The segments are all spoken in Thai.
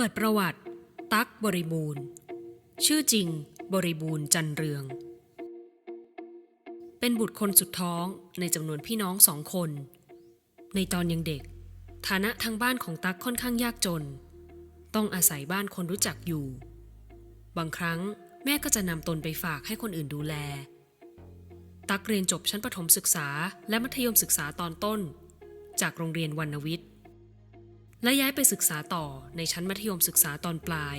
ปิดประวัติ ตั๊กบริบูรณ์ ชื่อจริง บริบูรณ์จันเรือง เป็นบุตรคนสุดท้องในจำนวนพี่น้องสองคน ในตอนยังเด็ก ฐานะทางบ้านของตั๊กค่อนข้างยากจน ต้องอาศัยบ้านคนรู้จักอยู่ บางครั้งแม่ก็จะนำตนไปฝากให้คนอื่นดูแล ตักเรียนจบชั้นประถมศึกษาและมัธยมศึกษาตอนต้น จากโรงเรียนวรรณวิทย์ และย้ายไปศึกษาต่อในชั้นมัธยมศึกษาตอนปลาย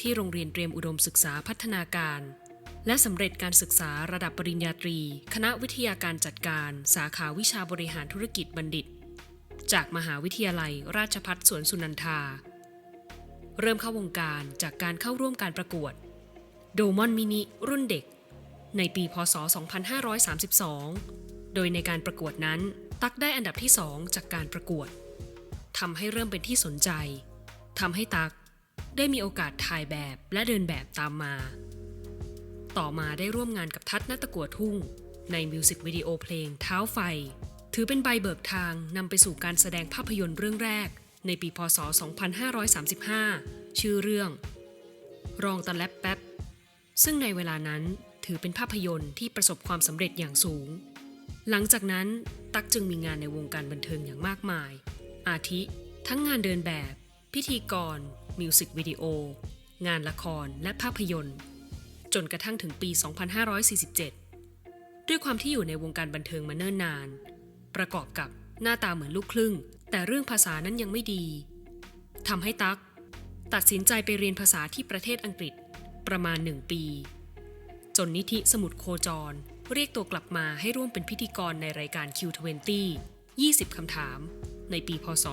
ที่โรงเรียนเตรียมอุดมศึกษาพัฒนาการ และสำเร็จการศึกษาระดับปริญญาตรี คณะวิทยาการจัดการ สาขาวิชาบริหารธุรกิจบัณฑิต จากมหาวิทยาลัยราชภัฏสวนสุนันทา เริ่มเข้าวงการจากการเข้าร่วมการประกวดโดมอนมินิรุ่นเด็ก ในปีพศ 2532 โดยในการประกวดนั้น ตักได้อันดับที่ 2 จากการประกวด ทำให้เริ่มเป็นที่สนใจทำให้ตักได้มีโอกาสถ่ายแบบและเดินแบบตามมา ต่อมาได้ร่วมงานกับทัศน์นัตตะกัวทุ่ง ในมิวสิกวิดีโอเพลงเท้าไฟ ถือเป็นใบเบิกทางนำไปสู่การแสดงภาพยนตร์เรื่องแรก ในปีพศ 2535 ชื่อเรื่อง รองตะแลบแป๊บ ซึ่งในเวลานั้นถือเป็นภาพยนตร์ที่ประสบความสำเร็จอย่างสูง หลังจากนั้นตักจึงมีงานในวงการบันเทิงอย่างมากมาย อาทิ ทั้งงานเดินแบบ พิธีกร มิวสิกวิดีโอ งานละครและภาพยนตร์ จนกระทั่งถึงปี 2547 ด้วยความที่อยู่ในวงการบันเทิงมาเนิ่นนาน ประกอบกับหน้าตาเหมือนลูกครึ่ง แต่เรื่องภาษานั้นยังไม่ดีทำให้ตัก ตัดสินใจไปเรียนภาษาที่ประเทศอังกฤษประมาณหนึ่งปี จนนิธิสมุดโคจร เรียกตัวกลับมาให้ร่วมเป็นพิธีกรในรายการ Q20 20 คำถาม ในปีพศ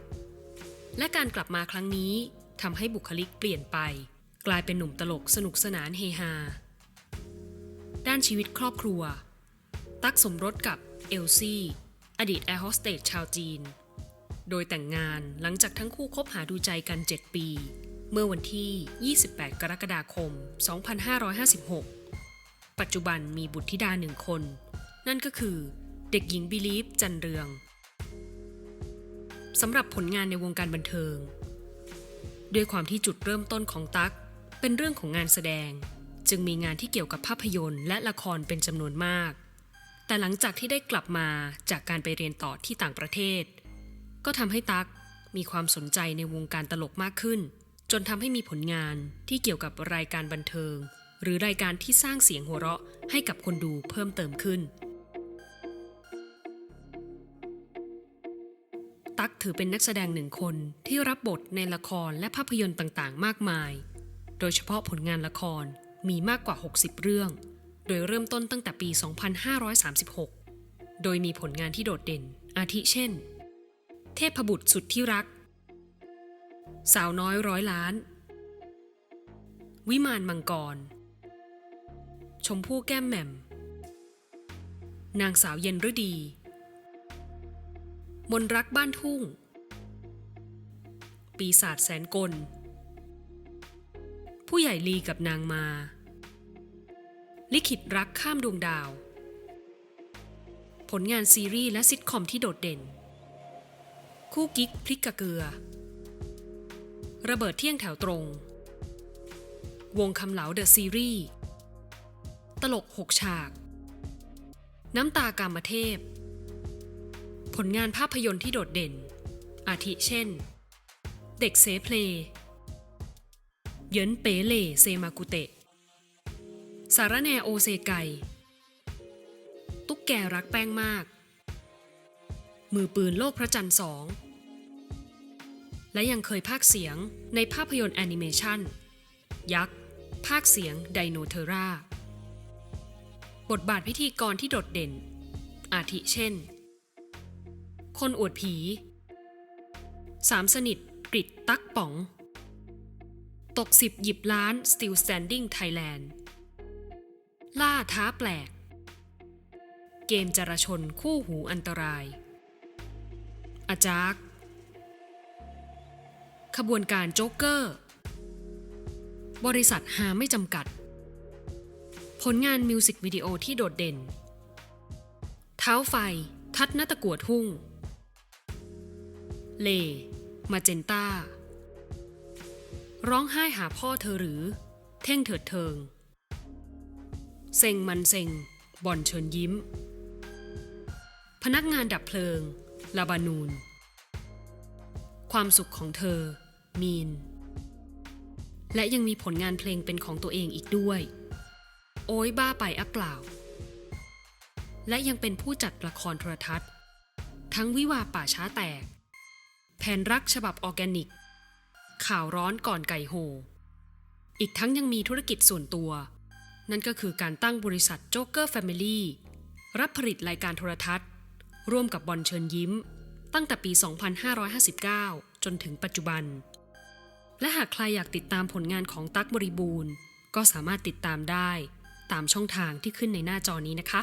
2549 และการกลับมาครั้งนี้ทำให้บุคลิกเปลี่ยนไป กลายเป็นหนุ่มตลกสนุกสนานเฮฮา ด้านชีวิตครอบครัว ตักสมรสกับเอลซี่ อดีตแอร์โฮสเตสชาวจีน โดยแต่งงานหลังจากทั้งคู่คบหาดูใจกัน 7 ปี เมื่อวันที่ 28 กรกฎาคม 2556 ปัจจุบันมีบุตรธิดาหนึ่งคน นั่นก็คือ เด็กหญิงบิลีฟจันเรืองสำหรับผลงานในวงการบันเทิง ด้วยความที่จุดเริ่มต้นของตั๊กเป็นเรื่องของงานแสดง จึงมีงานที่เกี่ยวกับภาพยนตร์และละครเป็นจำนวนมาก แต่หลังจากที่ได้กลับมาจากการไปเรียนต่อที่ต่างประเทศ ก็ทำให้ตั๊กมีความสนใจในวงการตลกมากขึ้น จนทำให้มีผลงานที่เกี่ยวกับรายการบันเทิง หรือรายการที่สร้างเสียงหัวเราะให้กับคนดูเพิ่มเติมขึ้น ถือเป็นนักแสดงหนึ่งคนที่รับบทในละครและภาพยนตร์ต่างๆ มากมาย โดยเฉพาะผลงานละครมีมากกว่า 60 เรื่อง โดยเริ่มต้นตั้งแต่ปี 2536 โดยมีผลงานที่โดดเด่น อาทิเช่น เทพบุตรสุดที่รัก สาวน้อยร้อยล้าน วิมานมังกร ชมพู่แก้มแหม่ม นางสาวเย็นฤดี มนรักบ้านทุ่ง ปีศาจแสนกล ผู้ใหญ่ลีกับนางมา ลิขิตรักข้ามดวงดาว ผลงานซีรีส์และซิทคอมที่โดดเด่น คู่กิ๊กพลิกกะเกลือ ระเบิดเที่ยงแถวตรง วงคำเหลาเดอะซีรีส์ ตลกหกฉาก น้ำตากามเทพ ผลงานภาพยนตร์ที่โดดเด่น อาทิเช่น เด็กเซเพล เยินเปเลเซมากุเตะ สารแนโอเซไก ตุ๊กแกรักแป้งมาก มือปืนโลกพระจันทร์สอง และยังเคยพากเสียงในภาพยนตร์แอนิเมชันยักษ์ ภาคเสียงไดโนเทรา บทบาทพิธีกรที่โดดเด่น อาทิเช่น คนอวดผี สามสนิทกริดตักป๋อง ตกสิบหยิบล้าน Still Standing Thailand ล่าท้าแปลก เกมจรชนคู่หูอันตราย อาจารย์ขบวนการโจ๊กเกอร์ บริษัทหาไม่จำกัด ผลงานมิวสิกวิดีโอที่โดดเด่น เท้าไฟ ทัดนตะกัวทุ่ง เล มาเจนตาร้องไห้หาพ่อเธอหรือ เท่งเถิดเทิง เซ็งมันเซ็งบอลเชิญยิ้ม พนักงานดับเพลิง ลาบานูน ความสุขของเธอ มีน และยังมีผลงานเพลงเป็นของตัวเองอีกด้วย โอ้ยบ้าไปอัปเปล่า และยังเป็นผู้จัดละครโทรทัศน์ทั้งวิวาป่าช้าแตก แผนรักฉบับออร์แกนิก ข่าวร้อนก่อนไก่โห อีกทั้งยังมีธุรกิจส่วนตัว นั่นก็คือการตั้งบริษัทโจ๊กเกอร์แฟมิลี่รับผลิตรายการโทรทัศน์ ร่วมกับบอลเชิญยิ้ม ตั้งแต่ปี 2559 จนถึงปัจจุบัน และหากใครอยากติดตามผลงานของตั๊กบริบูรณ์ ก็สามารถติดตามได้ ตามช่องทางที่ขึ้นในหน้าจอนี้นะคะ